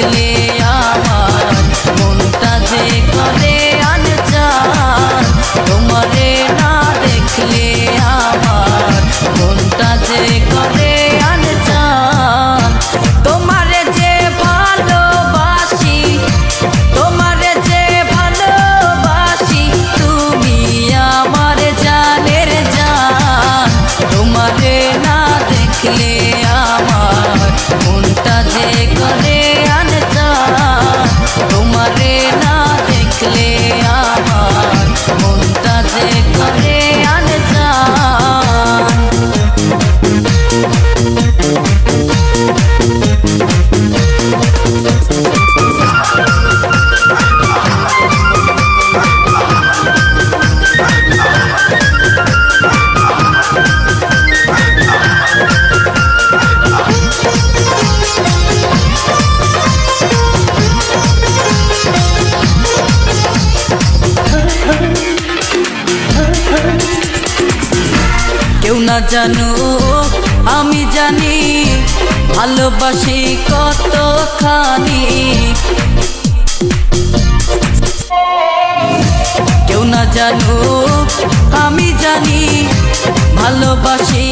You. না জানো আমি জানি ভালোবাসি কতখানি। কেউ না জানো আমি জানি ভালোবাসি